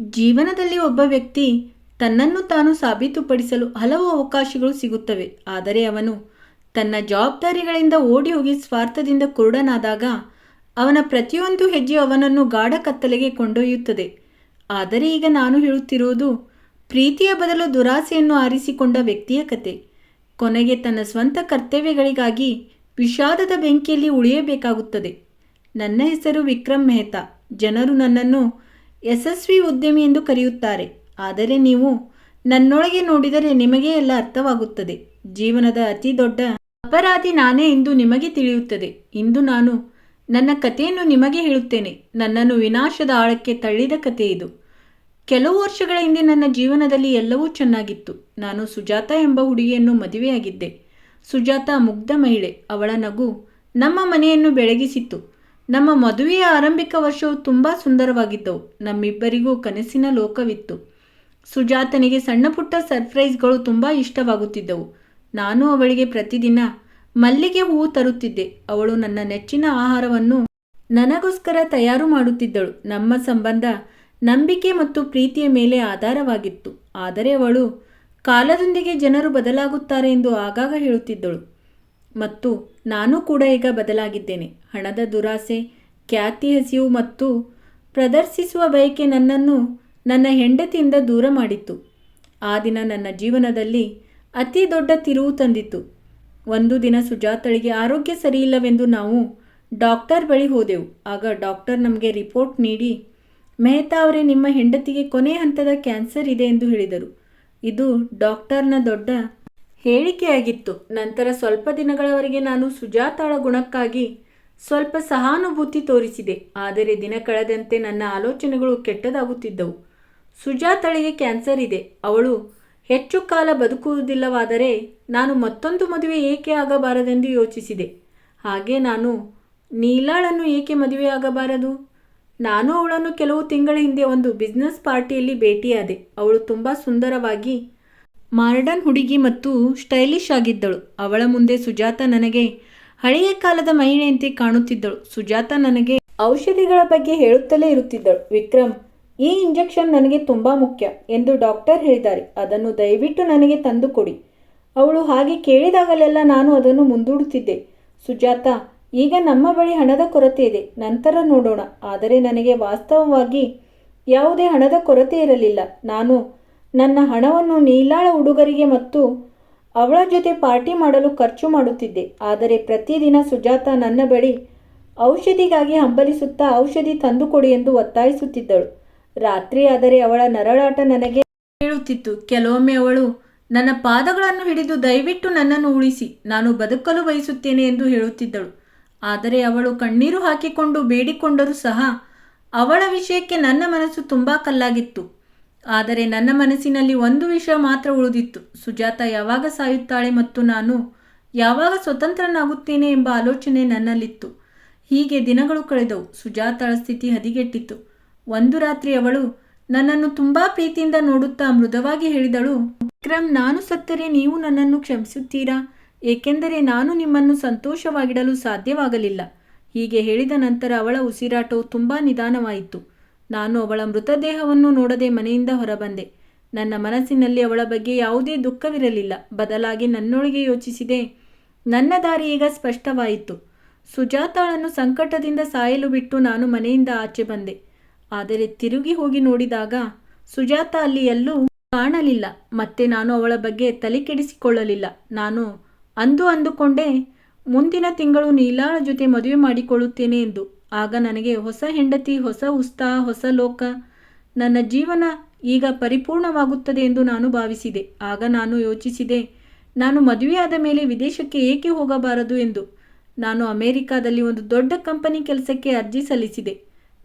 ಜೀವನದಲ್ಲಿ ಒಬ್ಬ ವ್ಯಕ್ತಿ ತನ್ನನ್ನು ತಾನು ಸಾಬೀತುಪಡಿಸಲು ಹಲವು ಅವಕಾಶಗಳು ಸಿಗುತ್ತವೆ. ಆದರೆ ಅವನು ತನ್ನ ಜವಾಬ್ದಾರಿಗಳಿಂದ ಓಡಿ ಹೋಗಿ ಸ್ವಾರ್ಥದಿಂದ ಕುರುಡನಾದಾಗ ಅವನ ಪ್ರತಿಯೊಂದು ಹೆಜ್ಜೆ ಅವನನ್ನು ಗಾಢ ಕತ್ತಲೆಗೆ ಕೊಂಡೊಯ್ಯುತ್ತದೆ. ಆದರೆ ಈಗ ನಾನು ಹೇಳುತ್ತಿರುವುದು ಪ್ರೀತಿಯ ಬದಲು ದುರಾಸೆಯನ್ನು ಆರಿಸಿಕೊಂಡ ವ್ಯಕ್ತಿಯ ಕತೆ. ಕೊನೆಗೆ ತನ್ನ ಸ್ವಂತ ಕರ್ತವ್ಯಗಳಿಗಾಗಿ ವಿಷಾದದ ಬೆಂಕಿಯಲ್ಲಿ ಉಳಿಯಬೇಕಾಗುತ್ತದೆ. ನನ್ನ ಹೆಸರು ವಿಕ್ರಮ್ ಮೆಹ್ತಾ. ಜನರು ನನ್ನನ್ನು ಯಶಸ್ವಿ ಉದ್ಯಮಿ ಎಂದು ಕರೆಯುತ್ತಾರೆ. ಆದರೆ ನೀವು ನನ್ನೊಳಗೆ ನೋಡಿದರೆ ನಿಮಗೆ ಎಲ್ಲ ಅರ್ಥವಾಗುತ್ತದೆ. ಜೀವನದ ಅತಿ ದೊಡ್ಡ ಅಪರಾಧಿ ನಾನೇ ಎಂದು ನಿಮಗೆ ತಿಳಿಯುತ್ತದೆ. ಇಂದು ನಾನು ನನ್ನ ಕಥೆಯನ್ನು ನಿಮಗೆ ಹೇಳುತ್ತೇನೆ. ನನ್ನನ್ನು ವಿನಾಶದ ಆಳಕ್ಕೆ ತಳ್ಳಿದ ಕಥೆ ಇದು. ಕೆಲವು ವರ್ಷಗಳ ಹಿಂದೆ ನನ್ನ ಜೀವನದಲ್ಲಿ ಎಲ್ಲವೂ ಚೆನ್ನಾಗಿತ್ತು. ನಾನು ಸುಜಾತ ಎಂಬ ಹುಡುಗಿಯನ್ನು ಮದುವೆಯಾಗಿದ್ದೆ. ಸುಜಾತ ಮುಗ್ಧ ಮಹಿಳೆ. ಅವಳ ನಗು ನಮ್ಮ ಮನೆಯನ್ನು ಬೆಳಗಿಸಿತ್ತು. ನಮ್ಮ ಮದುವೆಯ ಆರಂಭಿಕ ವರ್ಷವು ತುಂಬ ಸುಂದರವಾಗಿದ್ದವು ನಮ್ಮಿಬ್ಬರಿಗೂ ಕನಸಿನ ಲೋಕವಿತ್ತು. ಸುಜಾತನಿಗೆ ಸಣ್ಣ ಪುಟ್ಟ ಸರ್ಪ್ರೈಸ್ಗಳು ತುಂಬ ಇಷ್ಟವಾಗುತ್ತಿದ್ದವು. ನಾನು ಅವಳಿಗೆ ಪ್ರತಿದಿನ ಮಲ್ಲಿಗೆ ಹೂವು ತರುತ್ತಿದ್ದೆ. ಅವಳು ನನ್ನ ನೆಚ್ಚಿನ ಆಹಾರವನ್ನು ನನಗೋಸ್ಕರ ತಯಾರು ಮಾಡುತ್ತಿದ್ದಳು. ನಮ್ಮ ಸಂಬಂಧ ನಂಬಿಕೆ ಮತ್ತು ಪ್ರೀತಿಯ ಮೇಲೆ ಆಧಾರವಾಗಿತ್ತು. ಆದರೆ ಅವಳು ಕಾಲದೊಂದಿಗೆ ಜನರು ಬದಲಾಗುತ್ತಾರೆ ಎಂದು ಆಗಾಗ ಹೇಳುತ್ತಿದ್ದಳು. ಮತ್ತು ನಾನು ಕೂಡ ಈಗ ಬದಲಾಗಿದ್ದೇನೆ. ಹಣದ ದುರಾಸೆ, ಖ್ಯಾತಿ ಹಸಿವು ಮತ್ತು ಪ್ರದರ್ಶಿಸುವ ಬಯಕೆ ನನ್ನನ್ನು ನನ್ನ ಹೆಂಡತಿಯಿಂದ ದೂರ ಮಾಡಿತ್ತು. ಆ ದಿನ ನನ್ನ ಜೀವನದಲ್ಲಿ ಅತಿ ದೊಡ್ಡ ತಿರುವು ತಂದಿತ್ತು. ಒಂದು ದಿನ ಸುಜಾತಳಿಗೆ ಆರೋಗ್ಯ ಸರಿಯಿಲ್ಲವೆಂದು ನಾವು ಡಾಕ್ಟರ್ ಬಳಿ ಹೋದೆವು. ಆಗ ಡಾಕ್ಟರ್ ನಮಗೆ ರಿಪೋರ್ಟ್ ನೀಡಿ, ಮೆಹ್ತಾ ಅವರೇ, ನಿಮ್ಮ ಹೆಂಡತಿಗೆ ಕೊನೆ ಹಂತದ ಕ್ಯಾನ್ಸರ್ ಇದೆ ಎಂದು ಹೇಳಿದರು. ಇದು ಡಾಕ್ಟರ್ನ ದೊಡ್ಡ ಹೇಳಿಕೆಯಾಗಿತ್ತು. ನಂತರ ಸ್ವಲ್ಪ ದಿನಗಳವರೆಗೆ ನಾನು ಸುಜಾತಾಳ ಗುಣಕ್ಕಾಗಿ ಸ್ವಲ್ಪ ಸಹಾನುಭೂತಿ ತೋರಿಸಿದೆ. ಆದರೆ ದಿನ ಕಳೆದಂತೆ ನನ್ನ ಆಲೋಚನೆಗಳು ಕೆಟ್ಟದಾಗುತ್ತಿದ್ದವು. ಸುಜಾತಳಿಗೆ ಕ್ಯಾನ್ಸರ್ ಇದೆ. ಅವಳು ಹೆಚ್ಚು ಕಾಲ ಬದುಕುವುದಿಲ್ಲವಾದರೆ ನಾನು ಮತ್ತೊಂದು ಮದುವೆ ಏಕೆ ಆಗಬಾರದೆಂದು ಯೋಚಿಸಿದೆ. ಹಾಗೆ ನಾನು ನೀಲಾಳನ್ನು ಏಕೆ ಮದುವೆಯಾಗಬಾರದು ನಾನು ಅವಳನ್ನು ಕೆಲವು ತಿಂಗಳ ಹಿಂದೆ ಒಂದು ಬಿಸ್ನೆಸ್ ಪಾರ್ಟಿಯಲ್ಲಿ ಭೇಟಿಯಾದೆ. ಅವಳು ತುಂಬ ಸುಂದರವಾಗಿ ಮಾರ್ಡನ್ ಹುಡುಗಿ ಮತ್ತು ಸ್ಟೈಲಿಶ್ ಆಗಿದ್ದಳು. ಅವಳ ಮುಂದೆ ಸುಜಾತ ನನಗೆ ಹಳೆಯ ಕಾಲದ ಮಹಿಳೆಯಂತೆ ಕಾಣುತ್ತಿದ್ದಳು. ಸುಜಾತ ನನಗೆ ಔಷಧಿಗಳ ಬಗ್ಗೆ ಹೇಳುತ್ತಲೇ ಇರುತ್ತಿದ್ದಳು. ವಿಕ್ರಮ್, ಈ ಇಂಜೆಕ್ಷನ್ ನನಗೆ ತುಂಬ ಮುಖ್ಯ ಎಂದು ಡಾಕ್ಟರ್ ಹೇಳಿದ್ದಾರೆ. ಅದನ್ನು ದಯವಿಟ್ಟು ನನಗೆ ತಂದು ಕೊಡಿ. ಅವಳು ಹಾಗೆ ಕೇಳಿದಾಗಲೆಲ್ಲ ನಾನು ಅದನ್ನು ಮುಂದೂಡುತ್ತಿದ್ದೆ. ಸುಜಾತ, ಈಗ ನಮ್ಮ ಬಳಿ ಹಣದ ಕೊರತೆ ಇದೆ. ನಂತರ ನೋಡೋಣ. ಆದರೆ ನನಗೆ ವಾಸ್ತವವಾಗಿ ಯಾವುದೇ ಹಣದ ಕೊರತೆ ಇರಲಿಲ್ಲ. ನಾನು ನನ್ನ ಹಣವನ್ನು ನೀಲಾಳ ಹುಡುಗರಿಗೆ ಮತ್ತು ಅವಳ ಜೊತೆ ಪಾರ್ಟಿ ಮಾಡಲು ಖರ್ಚು ಮಾಡುತ್ತಿದ್ದೆ. ಆದರೆ ಪ್ರತಿದಿನ ಸುಜಾತ ನನ್ನ ಬಳಿ ಔಷಧಿಗಾಗಿ ಹಂಬಲಿಸುತ್ತಾ ಔಷಧಿ ತಂದುಕೊಡಿ ಎಂದು ಒತ್ತಾಯಿಸುತ್ತಿದ್ದಳು. ರಾತ್ರಿ ಆದರೆ ಅವಳ ನರಳಾಟ ನನಗೆ ಹೇಳುತ್ತಿತ್ತು. ಕೆಲವೊಮ್ಮೆ ಅವಳು, ನನ್ನ ಪಾದಗಳನ್ನು ಹಿಡಿದು ದಯವಿಟ್ಟು ನನ್ನನ್ನು ಉಳಿಸಿ, ನಾನು ಬದುಕಲು ಬಯಸುತ್ತೇನೆ ಎಂದು ಹೇಳುತ್ತಿದ್ದಳು. ಆದರೆ ಅವಳು ಕಣ್ಣೀರು ಹಾಕಿಕೊಂಡು ಬೇಡಿಕೊಂಡರೂ ಸಹ ಅವಳ ವಿಷಯಕ್ಕೆ ನನ್ನ ಮನಸ್ಸು ತುಂಬ ಕಲ್ಲಾಗಿತ್ತು. ಆದರೆ ನನ್ನ ಮನಸ್ಸಿನಲ್ಲಿ ಒಂದು ವಿಷಯ ಮಾತ್ರ ಉಳಿದಿತ್ತು. ಸುಜಾತ ಯಾವಾಗ ಸಾಯುತ್ತಾಳೆ ಮತ್ತು ನಾನು ಯಾವಾಗ ಸ್ವತಂತ್ರನಾಗುತ್ತೇನೆ ಎಂಬ ಆಲೋಚನೆ ನನ್ನಲ್ಲಿತ್ತು. ಹೀಗೆ ದಿನಗಳು ಕಳೆದವು. ಸುಜಾತಳ ಸ್ಥಿತಿ ಹದಿಗೆಟ್ಟಿತ್ತು. ಒಂದು ರಾತ್ರಿ ಅವಳು ನನ್ನನ್ನು ತುಂಬಾ ಪ್ರೀತಿಯಿಂದ ನೋಡುತ್ತಾ ಮೃದುವಾಗಿ ಹೇಳಿದಳು, ವಿಕ್ರಮ್, ನಾನು ಸತ್ತರೆ ನೀವು ನನ್ನನ್ನು ಕ್ಷಮಿಸುತ್ತೀರಾ? ಏಕೆಂದರೆ ನಾನು ನಿಮ್ಮನ್ನು ಸಂತೋಷವಾಗಿಡಲು ಸಾಧ್ಯವಾಗಲಿಲ್ಲ. ಹೀಗೆ ಹೇಳಿದ ನಂತರ ಅವಳ ಉಸಿರಾಟವು ತುಂಬ ನಿಧಾನವಾಯಿತು. ನಾನು ಅವಳ ಮೃತದೇಹವನ್ನು ನೋಡದೆ ಮನೆಯಿಂದ ಹೊರಬಂದೆ. ನನ್ನ ಮನಸ್ಸಿನಲ್ಲಿ ಅವಳ ಬಗ್ಗೆ ಯಾವುದೇ ದುಃಖವಿರಲಿಲ್ಲ. ಬದಲಾಗಿ ನನ್ನೊಳಗೆ ಯೋಚಿಸಿದೆ. ನನ್ನ ದಾರಿ ಈಗ ಸ್ಪಷ್ಟವಾಯಿತು. ಸುಜಾತಾಳನ್ನು ಸಂಕಟದಿಂದ ಸಾಯಲು ಬಿಟ್ಟು ನಾನು ಮನೆಯಿಂದ ಆಚೆ ಬಂದೆ. ಆದರೆ ತಿರುಗಿ ಹೋಗಿ ನೋಡಿದಾಗ ಸುಜಾತ ಅಲ್ಲಿ ಎಲ್ಲೂ ಕಾಣಲಿಲ್ಲ. ಮತ್ತೆ ನಾನು ಅವಳ ಬಗ್ಗೆ ತಲೆ ಕೆಡಿಸಿಕೊಳ್ಳಲಿಲ್ಲ ನಾನು ಅಂದು ಅಂದುಕೊಂಡೆ, ಮುಂದಿನ ತಿಂಗಳು ನೀಲಾಳ ಜೊತೆ ಮದುವೆ ಮಾಡಿಕೊಳ್ಳುತ್ತೇನೆ ಎಂದು. ಆಗ ನನಗೆ ಹೊಸ ಹೆಂಡತಿ, ಹೊಸ ಉತ್ಸಾಹ ಹೊಸ ಲೋಕ, ನನ್ನ ಜೀವನ ಈಗ ಪರಿಪೂರ್ಣವಾಗುತ್ತದೆ ಎಂದು ನಾನು ಭಾವಿಸಿದೆ. ಆಗ ನಾನು ಯೋಚಿಸಿದೆ, ನಾನು ಮದುವೆಯಾದ ಮೇಲೆ ವಿದೇಶಕ್ಕೆ ಏಕೆ ಹೋಗಬಾರದು ಎಂದು. ನಾನು ಅಮೆರಿಕಾದಲ್ಲಿ ಒಂದು ದೊಡ್ಡ ಕಂಪನಿ ಕೆಲಸಕ್ಕೆ ಅರ್ಜಿ ಸಲ್ಲಿಸಿದೆ.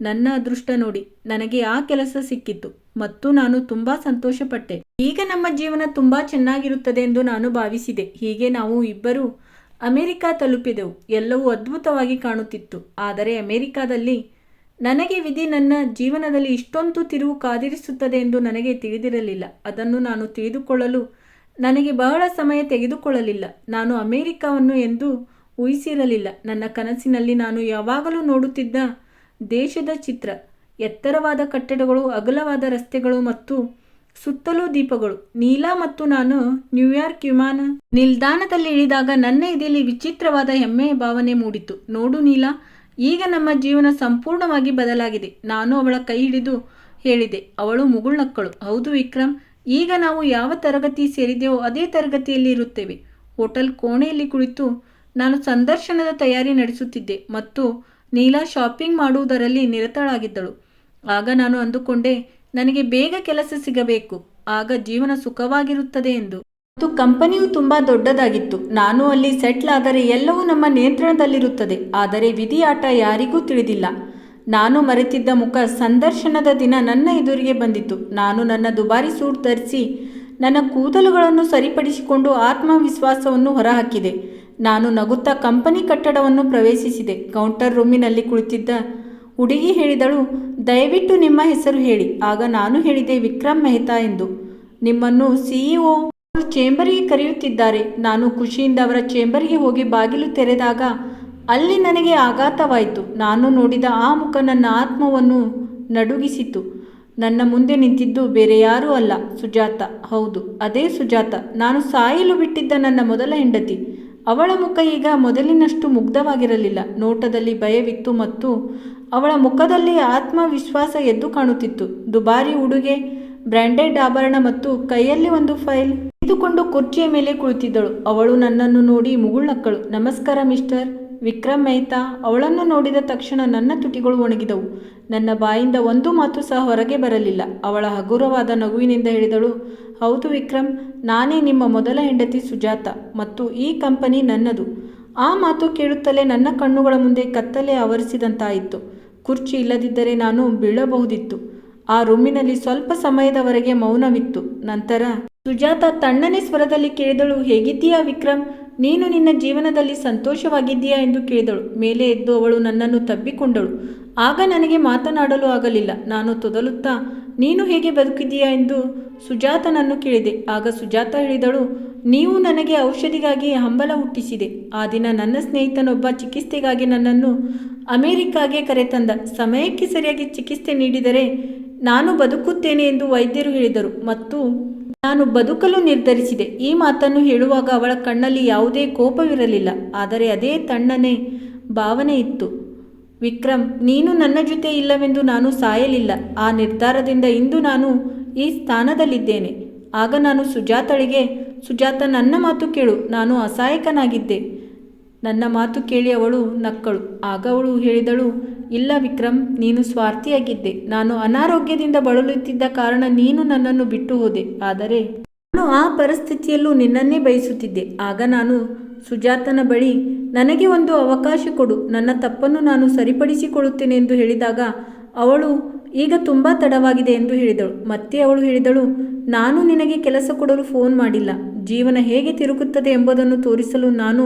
ನನ್ನ ಅದೃಷ್ಟ ನೋಡಿ, ನನಗೆ ಆ ಕೆಲಸ ಸಿಕ್ಕಿತ್ತು ಮತ್ತು ನಾನು ತುಂಬಾ ಸಂತೋಷಪಟ್ಟೆ. ಈಗ ನಮ್ಮ ಜೀವನ ತುಂಬಾ ಚೆನ್ನಾಗಿರುತ್ತದೆ ಎಂದು ನಾನು ಭಾವಿಸಿದೆ. ಹೀಗೆ ನಾವು ಇಬ್ಬರು ಅಮೆರಿಕ ತಲುಪಿದೆವು. ಎಲ್ಲವೂ ಅದ್ಭುತವಾಗಿ ಕಾಣುತ್ತಿತ್ತು. ಆದರೆ ಅಮೆರಿಕಾದಲ್ಲಿ ನನಗೆ ವಿಧಿ ನನ್ನ ಜೀವನದಲ್ಲಿ ಇಷ್ಟೊಂದು ತಿರುವು ಕಾದಿರಿಸುತ್ತದೆ ಎಂದು ನನಗೆ ತಿಳಿದಿರಲಿಲ್ಲ. ಅದನ್ನು ನಾನು ತಿಳಿದುಕೊಳ್ಳಲು ನನಗೆ ಬಹಳ ಸಮಯ ತೆಗೆದುಕೊಳ್ಳಲಿಲ್ಲ. ನಾನು ಅಮೆರಿಕವನ್ನು ಎಂದು ಊಹಿಸಿರಲಿಲ್ಲ. ನನ್ನ ಕನಸಿನಲ್ಲಿ ನಾನು ಯಾವಾಗಲೂ ನೋಡುತ್ತಿದ್ದ ದೇಶದ ಚಿತ್ರ, ಎತ್ತರವಾದ ಕಟ್ಟಡಗಳು, ಅಗಲವಾದ ರಸ್ತೆಗಳು ಮತ್ತು ಸುತ್ತಲೂ ದೀಪಗಳು. ನೀಲಾ ಮತ್ತು ನಾನು ನ್ಯೂಯಾರ್ಕ್ ವಿಮಾನ ನಿಲ್ದಾಣದಲ್ಲಿ ಇಳಿದಾಗ ನನ್ನ ಎದೆಯಲ್ಲಿ ವಿಚಿತ್ರವಾದ ಹೆಮ್ಮೆಯ ಭಾವನೆ ಮೂಡಿತು. ನೋಡು ನೀಲಾ, ಈಗ ನಮ್ಮ ಜೀವನ ಸಂಪೂರ್ಣವಾಗಿ ಬದಲಾಗಿದೆ. ನಾನು ಅವಳ ಕೈ ಹಿಡಿದು ಹೇಳಿದೆ, ಅವಳು ಮುಗುಳ್ನಕ್ಕಳು. ಹೌದು ವಿಕ್ರಮ್, ಈಗ ನಾವು ಯಾವ ತರಗತಿ ಸೇರಿದೆಯೋ ಅದೇ ತರಗತಿಯಲ್ಲಿ ಇರುತ್ತೇವೆ. ಹೋಟೆಲ್ ಕೋಣೆಯಲ್ಲಿ ಕುಳಿತು ನಾನು ಸಂದರ್ಶನದ ತಯಾರಿ ನಡೆಸುತ್ತಿದ್ದೆ ಮತ್ತು ನೀಲಾ ಶಾಪಿಂಗ್ ಮಾಡುವುದರಲ್ಲಿ ನಿರತಳಾಗಿದ್ದಳು. ಆಗ ನಾನು ಅಂದುಕೊಂಡೆ ನನಗೆ ಬೇಗ ಕೆಲಸ ಸಿಗಬೇಕು. ಆಗ ಜೀವನ ಸುಖವಾಗಿರುತ್ತದೆ ಎಂದು. ಮತ್ತು ಕಂಪನಿಯು ತುಂಬಾ ದೊಡ್ಡದಾಗಿತ್ತು. ನಾನು ಅಲ್ಲಿ ಸೆಟ್ಲ್ ಆದರೆ ಎಲ್ಲವೂ ನಮ್ಮ ನಿಯಂತ್ರಣದಲ್ಲಿರುತ್ತದೆ. ಆದರೆ ವಿಧಿಯಾಟ ಯಾರಿಗೂ ತಿಳಿದಿಲ್ಲ. ನಾನು ಮರೆತಿದ್ದ ಮುಖ ಸಂದರ್ಶನದ ದಿನ ನನ್ನ ಎದುರಿಗೆ ಬಂದಿತು ನಾನು ನನ್ನ ದುಬಾರಿ ಸೂಟ್ ಧರಿಸಿ ನನ್ನ ಕೂದಲುಗಳನ್ನು ಸರಿಪಡಿಸಿಕೊಂಡು ಆತ್ಮವಿಶ್ವಾಸವನ್ನು ಹೊರಹಾಕಿದೆ. ನಾನು ನಗುತ್ತಾ ಕಂಪನಿ ಕಟ್ಟಡವನ್ನು ಪ್ರವೇಶಿಸಿದೆ. ಕೌಂಟರ್ ರೂಮಿನಲ್ಲಿ ಕುಳಿತಿದ್ದ ಹುಡುಗಿ ಹೇಳಿದಳು ದಯವಿಟ್ಟು ನಿಮ್ಮ ಹೆಸರು ಹೇಳಿ. ಆಗ ನಾನು ಹೇಳಿದೆ, ವಿಕ್ರಮ್ ಮೆಹ್ತಾ ಎಂದು. ನಿಮ್ಮನ್ನು ಸಿಇಒ ಚೇಂಬರಿಗೆ ಕರೆಯುತ್ತಿದ್ದಾರೆ. ನಾನು ಖುಷಿಯಿಂದ ಅವರ ಚೇಂಬರ್ಗೆ ಹೋಗಿ ಬಾಗಿಲು ತೆರೆದಾಗ ಅಲ್ಲಿ ನನಗೆ ಆಘಾತವಾಯಿತು. ನಾನು ನೋಡಿದ ಆ ಮುಖ ನನ್ನ ಆತ್ಮವನ್ನು ನಡುಗಿಸಿತು. ನನ್ನ ಮುಂದೆ ನಿಂತಿದ್ದು ಬೇರೆ ಯಾರೂ ಅಲ್ಲ. ಸುಜಾತ. ಹೌದು, ಅದೇ ಸುಜಾತ. ನಾನು ಸಾಯಲು ಬಿಟ್ಟಿದ್ದ ನನ್ನ ಮೊದಲ ಹೆಂಡತಿ. ಅವಳ ಮುಖ ಈಗ ಮೊದಲಿನಷ್ಟು ಮುಗ್ಧವಾಗಿರಲಿಲ್ಲ. ನೋಟದಲ್ಲಿ ಭಯವಿತ್ತು ಮತ್ತು ಅವಳ ಮುಖದಲ್ಲಿ ಆತ್ಮವಿಶ್ವಾಸ ಎದ್ದು ಕಾಣುತ್ತಿತ್ತು. ದುಬಾರಿ ಉಡುಗೆ ಬ್ರ್ಯಾಂಡೆಡ್ ಆಭರಣ ಮತ್ತು ಕೈಯಲ್ಲಿ ಒಂದು ಫೈಲ್. ಇದ್ದುಕೊಂಡು ಕುರ್ಚಿಯ ಮೇಲೆ ಕುಳಿತಿದ್ದಳು. ಅವಳು ನನ್ನನ್ನು ನೋಡಿ ಮುಗುಳ್ನಕ್ಕಳು. ನಮಸ್ಕಾರ ಮಿಸ್ಟರ್. ವಿಕ್ರಮ್ ಮೆಹ್ತಾ, ಅವಳನ್ನು ನೋಡಿದ ತಕ್ಷಣ ನನ್ನ ತುಟಿಗಳು ಒಣಗಿದವು. ನನ್ನ ಬಾಯಿಂದ ಒಂದು ಮಾತು ಸಹ ಹೊರಗೆ ಬರಲಿಲ್ಲ. ಅವಳ ಹಗುರವಾದ ನಗುವಿನಿಂದ ಹೇಳಿದಳು, ಹೌದು ವಿಕ್ರಮ್, ನಾನೇ ನಿಮ್ಮ ಮೊದಲ ಹೆಂಡತಿ ಸುಜಾತ ಮತ್ತು ಈ ಕಂಪನಿ ನನ್ನದು. ಆ ಮಾತು ಕೇಳುತ್ತಲೇ ನನ್ನ ಕಣ್ಣುಗಳ ಮುಂದೆ ಕತ್ತಲೆ ಆವರಿಸಿದಂತಾಯಿತು. ಕುರ್ಚಿ ಇಲ್ಲದಿದ್ದರೆ ನಾನು ಬೀಳಬಹುದಿತ್ತು. ಆ ರೂಮಿನಲ್ಲಿ ಸ್ವಲ್ಪ ಸಮಯದವರೆಗೆ ಮೌನವಿತ್ತು. ನಂತರ, ಸುಜಾತ ತಣ್ಣನೆ ಸ್ವರದಲ್ಲಿ ಕೇಳಿದಳು, ಹೇಗಿದ್ದೀಯಾ ವಿಕ್ರಮ್? ನೀನು ನಿನ್ನ ಜೀವನದಲ್ಲಿ ಸಂತೋಷವಾಗಿದ್ದೀಯಾ? ಎಂದು ಕೇಳಿದಳು. ಮೇಲೆ ಎದ್ದು ಅವಳು ನನ್ನನ್ನು ತಬ್ಬಿಕೊಂಡಳು. ಆಗ ನನಗೆ ಮಾತನಾಡಲು ಆಗಲಿಲ್ಲ. ನಾನು ತೊದಲುತ್ತಾ ನೀನು ಹೇಗೆ ಬದುಕಿದೀಯಾ ಎಂದು ಸುಜಾತನನ್ನು ಕೇಳಿದೆ. ಆಗ ಸುಜಾತ ಹೇಳಿದಳು, ನೀವು ನನಗೆ ಔಷಧಿಗಾಗಿ ಹಂಬಲ ಹುಟ್ಟಿಸಿದೆ. ಆ ದಿನ ನನ್ನ ಸ್ನೇಹಿತನೊಬ್ಬ ಚಿಕಿತ್ಸೆಗಾಗಿ ನನ್ನನ್ನು ಅಮೆರಿಕಾಗೆ ಕರೆತಂದ. ಸಮಯಕ್ಕೆ ಸರಿಯಾಗಿ ಚಿಕಿತ್ಸೆ ನೀಡಿದರೆ ನಾನು ಬದುಕುತ್ತೇನೆ ಎಂದು ವೈದ್ಯರು ಹೇಳಿದರು. ಮತ್ತು ನಾನು ಬದುಕಲು ನಿರ್ಧರಿಸಿದೆ. ಈ ಮಾತನ್ನು ಹೇಳುವಾಗ ಅವಳ ಕಣ್ಣಲ್ಲಿ ಯಾವುದೇ ಕೋಪವಿರಲಿಲ್ಲ. ಆದರೆ ಅದೇ ತಣ್ಣನೆ ಭಾವನೆ ಇತ್ತು. ವಿಕ್ರಮ್, ನೀನು ನನ್ನ ಜೊತೆ ಇಲ್ಲವೆಂದು ನಾನು ಸಾಯಲಿಲ್ಲ. ಆ ನಿರ್ಧಾರದಿಂದ ಇಂದು ನಾನು ಈ ಸ್ಥಾನದಲ್ಲಿದ್ದೇನೆ. ಆಗ ನಾನು ಸುಜಾತಳಿಗೆ, ಸುಜಾತ ನನ್ನ ಮಾತು ಕೇಳು, ನಾನು ಅಸಹಾಯಕನಾಗಿದ್ದೆ. ನನ್ನ ಮಾತು ಕೇಳಿ ಅವಳು ನಕ್ಕಳು. ಆಗ ಅವಳು ಹೇಳಿದಳು, ಇಲ್ಲ ವಿಕ್ರಮ್, ನೀನು ಸ್ವಾರ್ಥಿಯಾಗಿದ್ದೆ. ನಾನು ಅನಾರೋಗ್ಯದಿಂದ ಬಳಲುತ್ತಿದ್ದ ಕಾರಣ ನೀನು ನನ್ನನ್ನು ಬಿಟ್ಟು ಹೋದೆ. ಆದರೆ ನಾನು ಆ ಪರಿಸ್ಥಿತಿಯಲ್ಲೂ ನಿನ್ನನ್ನೇ ಬಯಸುತ್ತಿದ್ದೆ. ಆಗ ನಾನು ಸುಜಾತನ ಬಳಿ, ನನಗೆ ಒಂದು ಅವಕಾಶ ಕೊಡು, ನನ್ನ ತಪ್ಪನ್ನು ನಾನು ಸರಿಪಡಿಸಿಕೊಳ್ಳುತ್ತೇನೆ ಎಂದು ಹೇಳಿದಾಗ, ಅವಳು, ಈಗ ತುಂಬ ತಡವಾಗಿದೆ ಎಂದು ಹೇಳಿದಳು. ಮತ್ತೆ ಅವಳು ಹೇಳಿದಳು, ನಾನು ನಿನಗೆ ಕೆಲಸ ಕೊಡಲು ಫೋನ್ ಮಾಡಿಲ್ಲ. ಜೀವನ ಹೇಗೆ ತಿರುಗುತ್ತದೆ ಎಂಬುದನ್ನು ತೋರಿಸಲು ನಾನು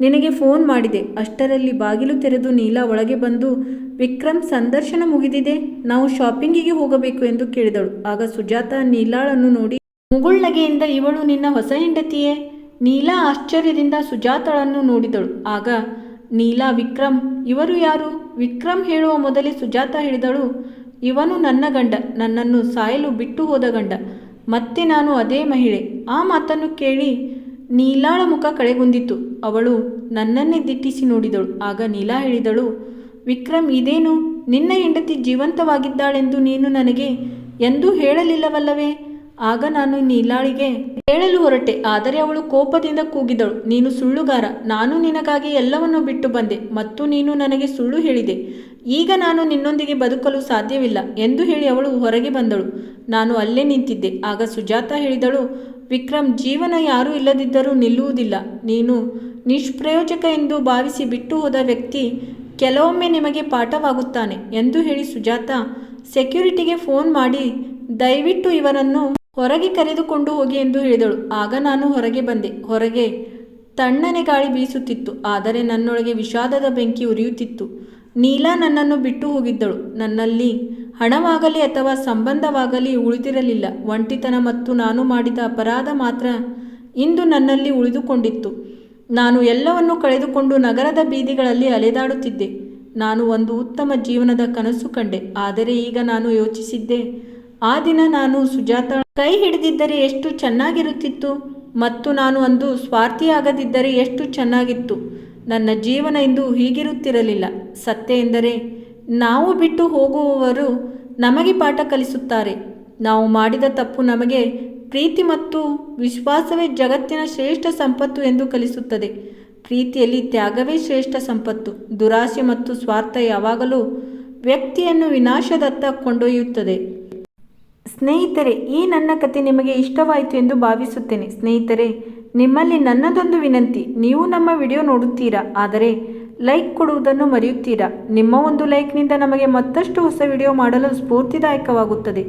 ನಿನಗೆ ಫೋನ್ ಮಾಡಿದೆ. ಅಷ್ಟರಲ್ಲಿ ಬಾಗಿಲು ತೆರೆದು ನೀಲಾ ಒಳಗೆ ಬಂದು, ವಿಕ್ರಮ್, ಸಂದರ್ಶನ ಮುಗಿದಿದೆ. ನಾವು ಶಾಪಿಂಗಿಗೆ ಹೋಗಬೇಕು ಎಂದು ಕೇಳಿದಳು. ಆಗ ಸುಜಾತ ನೀಲಾಳನ್ನು ನೋಡಿ, ಮುಗುಳ್ನಗೆಯಿಂದ ಇವಳು ನಿನ್ನ ಹೊಸ ಹೆಂಡತಿಯೇ? ನೀಲಾ ಆಶ್ಚರ್ಯದಿಂದ ಸುಜಾತಳನ್ನು ನೋಡಿದಳು. ಆಗ, ನೀಲಾ, ವಿಕ್ರಮ್, ಇವರು ಯಾರು? ವಿಕ್ರಮ್ ಹೇಳುವ ಮೊದಲೇ ಸುಜಾತ ಹೇಳಿದಳು. ಇವನು ನನ್ನ ಗಂಡ, ನನ್ನನ್ನು ಸಾಯಲು ಬಿಟ್ಟು ಹೋದ ಗಂಡ. ಮತ್ತೆ ನಾನು ಅದೇ ಮಹಿಳೆ. ಆ ಮಾತನ್ನು ಕೇಳಿ ನೀಲಾಳ ಮುಖ ಕಳೆಗುಂದಿತ್ತು ಅವಳು ನನ್ನನ್ನೇ ದಿಟ್ಟಿಸಿ ನೋಡಿದಳು. ಆಗ ನೀಲಾ ಹೇಳಿದಳು, ವಿಕ್ರಮ್, ಇದೇನು? ನಿನ್ನ ಹೆಂಡತಿ ಜೀವಂತವಾಗಿದ್ದಾಳೆಂದು ನೀನು ನನಗೆ ಎಂದೂ ಹೇಳಲಿಲ್ಲವಲ್ಲವೇ? ಆಗ ನಾನು ನೀಲಾಳಿಗೆ ಹೇಳಲು ಹೊರಟೆ, ಆದರೆ ಅವಳು ಕೋಪದಿಂದ ಕೂಗಿದಳು. ನೀನು ಸುಳ್ಳುಗಾರ, ನಾನು ನಿನಗಾಗಿ ಎಲ್ಲವನ್ನು ಬಿಟ್ಟು ಬಂದೆ ಮತ್ತು ನೀನು ನನಗೆ ಸುಳ್ಳು ಹೇಳಿದೆ. ಈಗ ನಾನು ನಿನ್ನೊಂದಿಗೆ ಬದುಕಲು ಸಾಧ್ಯವಿಲ್ಲ ಎಂದು ಹೇಳಿ ಅವಳು ಹೊರಗೆ ಬಂದಳು. ನಾನು ಅಲ್ಲೇ ನಿಂತಿದ್ದೆ. ಆಗ ಸುಜಾತ ಹೇಳಿದಳು, ವಿಕ್ರಮ್, ಜೀವನ ಯಾರೂ ಇಲ್ಲದಿದ್ದರೂ ನಿಲ್ಲುವುದಿಲ್ಲ. ನೀನು ನಿಷ್ಪ್ರಯೋಜಕ ಎಂದು ಭಾವಿಸಿ ಬಿಟ್ಟು ಹೋದ ವ್ಯಕ್ತಿ ಕೆಲವೊಮ್ಮೆ ನಿಮಗೆ ಪಾಠವಾಗುತ್ತಾನೆ ಎಂದು ಹೇಳಿ ಸುಜಾತ ಸೆಕ್ಯೂರಿಟಿಗೆ ಫೋನ್ ಮಾಡಿ, ದಯವಿಟ್ಟು ಇವರನ್ನು ಹೊರಗೆ ಕರೆದುಕೊಂಡು ಹೋಗಿ ಎಂದು ಹೇಳಿದಳು. ಆಗ ನಾನು ಹೊರಗೆ ಬಂದೆ. ಹೊರಗೆ ತಣ್ಣನೆ ಗಾಳಿ ಬೀಸುತ್ತಿತ್ತು. ಆದರೆ ನನ್ನೊಳಗೆ ವಿಷಾದದ ಬೆಂಕಿ ಉರಿಯುತ್ತಿತ್ತು. ನೀಲಾ ನನ್ನನ್ನು ಬಿಟ್ಟು ಹೋಗಿದ್ದಳು. ನನ್ನಲ್ಲಿ ಹಣವಾಗಲಿ ಅಥವಾ ಸಂಬಂಧವಾಗಲಿ ಉಳಿದಿರಲಿಲ್ಲ. ಒಂಟಿತನ ಮತ್ತು ನಾನು ಮಾಡಿದ ಅಪರಾಧ ಮಾತ್ರ ಇಂದು ನನ್ನಲ್ಲಿ ಉಳಿದುಕೊಂಡಿತ್ತು. ನಾನು ಎಲ್ಲವನ್ನೂ ಕಳೆದುಕೊಂಡು ನಗರದ ಬೀದಿಗಳಲ್ಲಿ ಅಲೆದಾಡುತ್ತಿದ್ದೆ. ನಾನು ಒಂದು ಉತ್ತಮ ಜೀವನದ ಕನಸು ಕಂಡೆ. ಆದರೆ ಈಗ ನಾನು ಯೋಚಿಸಿದ್ದೆ ಆ ದಿನ ನಾನು ಸುಜಾತ ಕೈ ಹಿಡಿದಿದ್ದರೆ ಎಷ್ಟು ಚೆನ್ನಾಗಿರುತ್ತಿತ್ತು ಮತ್ತು ನಾನು ಅಂದು ಸ್ವಾರ್ಥಿಯಾಗದಿದ್ದರೆ ಎಷ್ಟು ಚೆನ್ನಾಗಿತ್ತು. ನನ್ನ ಜೀವನ ಇಂದು ಹೀಗಿರುತ್ತಿರಲಿಲ್ಲ. ಸತ್ಯ ಎಂದರೆ, ನಾವು ಬಿಟ್ಟು ಹೋಗುವವರು ನಮಗೆ ಪಾಠ ಕಲಿಸುತ್ತಾರೆ. ನಾವು ಮಾಡಿದ ತಪ್ಪು ನಮಗೆ ಪ್ರೀತಿ ಮತ್ತು ವಿಶ್ವಾಸವೇ ಜಗತ್ತಿನ ಶ್ರೇಷ್ಠ ಸಂಪತ್ತು ಎಂದು ಕಲಿಸುತ್ತದೆ. ಪ್ರೀತಿಯಲ್ಲಿ ತ್ಯಾಗವೇ ಶ್ರೇಷ್ಠ ಸಂಪತ್ತು. ದುರಾಸೆ ಮತ್ತು ಸ್ವಾರ್ಥ ಯಾವಾಗಲೂ ವ್ಯಕ್ತಿಯನ್ನು ವಿನಾಶದತ್ತ ಕೊಂಡೊಯ್ಯುತ್ತದೆ. ಸ್ನೇಹಿತರೆ, ಈ ನನ್ನ ಕತೆ ನಿಮಗೆ ಇಷ್ಟವಾಯಿತು ಎಂದು ಭಾವಿಸುತ್ತೇನೆ. ಸ್ನೇಹಿತರೆ, ನಿಮ್ಮಲ್ಲಿ ನನ್ನದೊಂದು ವಿನಂತಿ. ನೀವು ನಮ್ಮ ವಿಡಿಯೋ ನೋಡುತ್ತೀರಾ? ಆದರೆ, ಲೈಕ್ ಕೊಡುವುದನ್ನು ಮರೆಯುತ್ತೀರಾ? ನಿಮ್ಮ ಒಂದು ಲೈಕ್ನಿಂದ ನಮಗೆ ಮತ್ತಷ್ಟು ಹೊಸ ವಿಡಿಯೋ ಮಾಡಲು ಸ್ಫೂರ್ತಿದಾಯಕವಾಗುತ್ತದೆ.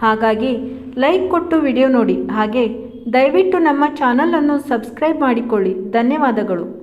ಹಾಗಾಗಿ, ಲೈಕ್ ಕೊಟ್ಟು ವಿಡಿಯೋ ನೋಡಿ. ಹಾಗೆ, ದಯವಿಟ್ಟು ನಮ್ಮ ಚಾನಲನ್ನು ಸಬ್ಸ್ಕ್ರೈಬ್ ಮಾಡಿಕೊಳ್ಳಿ. ಧನ್ಯವಾದಗಳು.